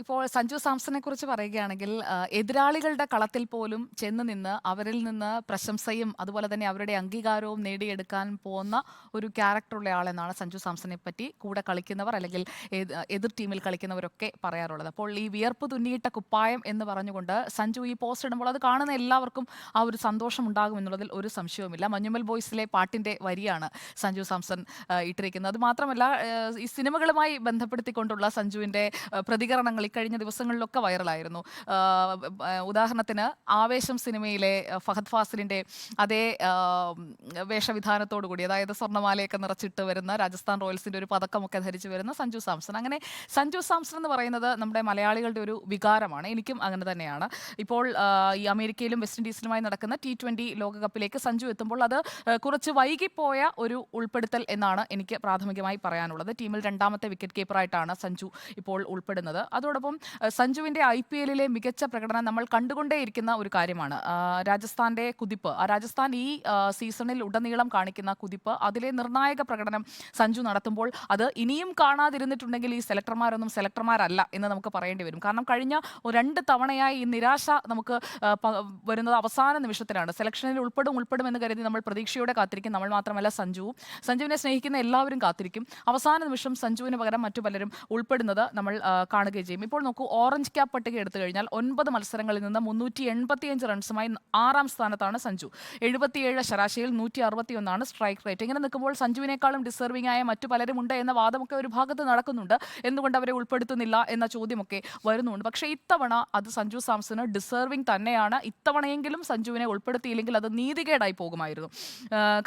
ഇപ്പോൾ സഞ്ജു സാംസനെ കുറിച്ച് പറയുകയാണെങ്കിൽ എതിരാളികളുടെ കളത്തിൽ പോലും ചെന്ന് നിന്ന് അവരിൽ നിന്ന് പ്രശംസയും അതുപോലെ തന്നെ അവരുടെ അംഗീകാരവും നേടിയെടുക്കാൻ പോകുന്ന ഒരു ക്യാരക്ടറുള്ള ആളെന്നാണ് സഞ്ജു സാംസണെ പറ്റി കൂടെ കളിക്കുന്നവർ അല്ലെങ്കിൽ എതിർ ടീമിൽ കളിക്കുന്നവരൊക്കെ പറയാറുള്ളത്. അപ്പോൾ ഈ വിയർപ്പ് തുന്നിയിട്ട കുപ്പായം എന്ന് പറഞ്ഞുകൊണ്ട് സഞ്ജു ഈ പോസ്റ്റ് ഇടുമ്പോൾ അത് കാണുന്ന എല്ലാവർക്കും ആ ഒരു സന്തോഷം ഉണ്ടാകും എന്നുള്ളതിൽ ഒരു സംശയവുമില്ല. മഞ്ഞുമൽ ബോയ്സിലെ പാട്ടിന്റെ വരിയാണ് സഞ്ജു സാംസൺ ഇട്ടിരിക്കുന്നത്. അത് മാത്രമല്ല ഈ സിനിമകളുമായി ബന്ധപ്പെടുത്തിക്കൊണ്ടുള്ള സഞ്ജുവിന്റെ ആഹ് പ്രതികരണങ്ങൾ കഴിഞ്ഞ ദിവസങ്ങളിലൊക്കെ വൈറലായിരുന്നു. ഉദാഹരണത്തിന് ആവേശം സിനിമയിലെ ഫഹദ് ഫാസിലിന്റെ അതേ വേഷവിധാനത്തോടു കൂടി അതായത് സ്വർണമാലയൊക്കെ നിറച്ചിട്ട് വരുന്ന രാജസ്ഥാൻ റോയൽസിന്റെ ഒരു പതക്കമൊക്കെ ധരിച്ചു വരുന്ന സഞ്ജു സാംസൺ. അങ്ങനെ സഞ്ജു സാംസൺ എന്ന് പറയുന്നത് നമ്മുടെ മലയാളികളുടെ ഒരു വികാരമാണ്. എനിക്കും അങ്ങനെ തന്നെയാണ്. ഇപ്പോൾ ഈ അമേരിക്കയിലും വെസ്റ്റ് ഇൻഡീസിലുമായി നടക്കുന്ന ടി ട്വന്റി ലോകകപ്പിലേക്ക് സഞ്ജു എത്തുമ്പോൾ അത് കുറച്ച് വൈകിപ്പോയ ഒരു ഉൾപ്പെടുത്തൽ എന്നാണ് എനിക്ക് പ്രാഥമികമായി പറയാനുള്ളത്. ടീമിൽ രണ്ടാമത്തെ വിക്കറ്റ് കീപ്പറായിട്ടാണ് സഞ്ജു ഇപ്പോൾ ഉൾപ്പെടുന്നത്. അതോടൊപ്പം സഞ്ജുവിന്റെ ഐ പി എല്ലിലെ മികച്ച പ്രകടനം നമ്മൾ കണ്ടുകൊണ്ടേയിരിക്കുന്ന ഒരു കാര്യമാണ്. രാജസ്ഥാന്റെ കുതിപ്പ്. രാജസ്ഥാൻ ഈ സീസണിൽ ഉടനീളം കാണിക്കുന്ന കുതിപ്പ് അതിലെ നിർണായക പ്രകടനം സഞ്ജു നടത്തുമ്പോൾ അത് ഇനിയും കാണാതിരുന്നിട്ടുണ്ടെങ്കിൽ ഈ സെലക്ടർമാരൊന്നും സെലക്ടർമാരല്ല എന്ന് നമുക്ക് പറയേണ്ടി വരും. കാരണം കഴിഞ്ഞ രണ്ട് തവണയായി ഈ നിരാശ നമുക്ക് വരുന്നത് അവസാന നിമിഷത്തിലാണ്. സെലക്ഷനിൽ ഉൾപ്പെടും ഉൾപ്പെടും എന്ന് കരുതി നമ്മൾ പ്രതീക്ഷയോടെ കാത്തിരിക്കും. നമ്മൾ മാത്രമല്ല സഞ്ജുവും. സഞ്ജുവിനെ സ്നേഹിക്കുന്ന എല്ലാവരും കാത്തിരിക്കും. അവസാന നിമിഷം സഞ്ജുവിന് പകരം മറ്റു പലരും ഉൾപ്പെടുന്നത് നമ്മൾ ആ, കാണുകയും ചെയ്യും. ഇപ്പോൾ നോക്കൂ ഓറഞ്ച് ക്യാപ് പട്ടിക എടുത്തു കഴിഞ്ഞാൽ ഒൻപത് മത്സരങ്ങളിൽ നിന്ന് മുന്നൂറ്റി എൺപത്തിയഞ്ച് റൺസുമായി ആറാം സ്ഥാനത്താണ് സഞ്ജു. എഴുപത്തിയേഴ് ശരാശരിയിൽ നൂറ്റി അറുപത്തിയൊന്നാണ് സ്ട്രൈക്ക് റേറ്റ് ഇങ്ങനെ നിൽക്കുമ്പോൾ സഞ്ജുവിനേക്കാളും ഡിസേർവിംഗ് ആയ മറ്റു പലരും ഉണ്ട് എന്ന വാദമൊക്കെ ഒരു ഭാഗത്ത് നടക്കുന്നുണ്ട്. എന്തുകൊണ്ട് അവരെ ഉൾപ്പെടുത്തുന്നില്ല എന്ന ചോദ്യമൊക്കെ വരുന്നുണ്ട്. പക്ഷേ ഇത്തവണ അത് സഞ്ജു സാംസന് ഡിസേർവിംഗ് തന്നെയാണ്. ഇത്തവണയെങ്കിലും സഞ്ജുവിനെ ഉൾപ്പെടുത്തിയില്ലെങ്കിൽ അത് നീതികേടായി പോകുമായിരുന്നു.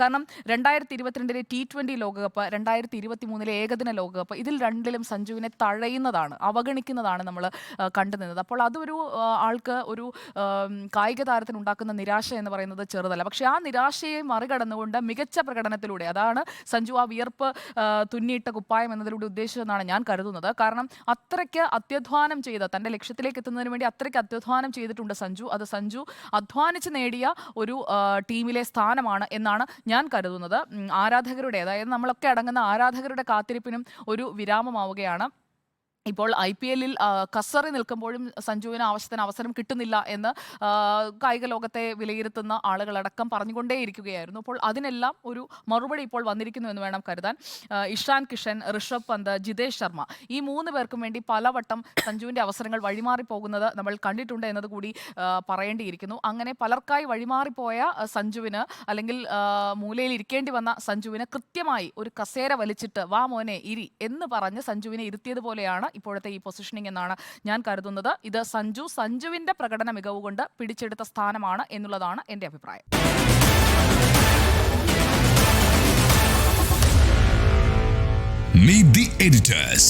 കാരണം രണ്ടായിരത്തി ഇരുപത്തിരണ്ടിലെ ടി ട്വന്റി ലോകകപ്പ് രണ്ടായിരത്തി ഇരുപത്തി മൂന്നിലെ ഏകദിന ലോകകപ്പ് ഇതിൽ രണ്ടിലും സഞ്ജുവിനെ തഴയുന്നതാണ്. അവഗണിക്കുന്നതാണ് നമ്മൾ കണ്ടു നിന്നത് അപ്പോൾ അതൊരു ആൾക്ക് ഒരു കായിക താരത്തിന് ഉണ്ടാക്കുന്ന നിരാശ എന്ന് പറയുന്നത് ചെറുതല്ല. പക്ഷേ ആ നിരാശയെ മറികടന്നുകൊണ്ട് മികച്ച പ്രകടനത്തിലൂടെ അതാണ് സഞ്ജു ആ വിയർപ്പ് തുന്നിയിട്ട കുപ്പായം എന്നതിലൂടെ ഉദ്ദേശിച്ചതെന്നാണ് ഞാൻ കരുതുന്നത്. കാരണം അത്രയ്ക്ക് അത്യധ്വാനം ചെയ്ത തന്റെ ലക്ഷ്യത്തിലേക്ക് എത്തുന്നതിന് വേണ്ടി അത്രയ്ക്ക് അത്യധ്വാനം ചെയ്തിട്ടുണ്ട് സഞ്ജു. അത് സഞ്ജു അധ്വാനിച്ച് നേടിയ ഒരു ടീമിലെ സ്ഥാനമാണ് എന്നാണ് ഞാൻ കരുതുന്നത്. ആരാധകരുടെ അതായത് നമ്മളൊക്കെ അടങ്ങുന്ന ആരാധകരുടെ കാത്തിരിപ്പിനും ഒരു വിരാമമാവുകയാണ്. ഇപ്പോൾ ഐ പി എല്ലിൽ കസറി നിൽക്കുമ്പോഴും സഞ്ജുവിന് ആവശ്യത്തിന് അവസരം കിട്ടുന്നില്ല എന്ന് കായിക ലോകത്തെ വിലയിരുത്തുന്ന ആളുകളടക്കം പറഞ്ഞുകൊണ്ടേയിരിക്കുകയായിരുന്നു. അപ്പോൾ അതിനെല്ലാം ഒരു മറുപടി ഇപ്പോൾ വന്നിരിക്കുന്നു എന്ന് വേണം കരുതാൻ. ഇഷാൻ കിഷൻ ഋഷഭ് പന്ത് ജിതേഷ് ശർമ്മ ഈ മൂന്ന് പേർക്കും വേണ്ടി പലവട്ടം സഞ്ജുവിന്റെ അവസരങ്ങൾ വഴിമാറി പോകുന്നത് നമ്മൾ കണ്ടിട്ടുണ്ട് എന്നത് കൂടി പറയേണ്ടിയിരിക്കുന്നു. അങ്ങനെ പലർക്കായി വഴിമാറിപ്പോയ സഞ്ജുവിന് അല്ലെങ്കിൽ മൂലയിൽ ഇരിക്കേണ്ടി വന്ന സഞ്ജുവിന് കൃത്യമായി ഒരു കസേര വലിച്ചിട്ട് വാ മോനെ ഇരി എന്ന് പറഞ്ഞ് സഞ്ജുവിനെ ഇരുത്തിയതുപോലെയാണ് ഇപ്പോഴത്തെ ഈ പൊസിഷനിങ് എന്നാണ് ഞാൻ കരുതുന്നത് ഇത് സഞ്ജു സഞ്ജുവിന്റെ പ്രകടന മികവ് കൊണ്ട് പിടിച്ചെടുത്ത സ്ഥാനമാണ് എന്നുള്ളതാണ് എന്റെ അഭിപ്രായം Meet the editors.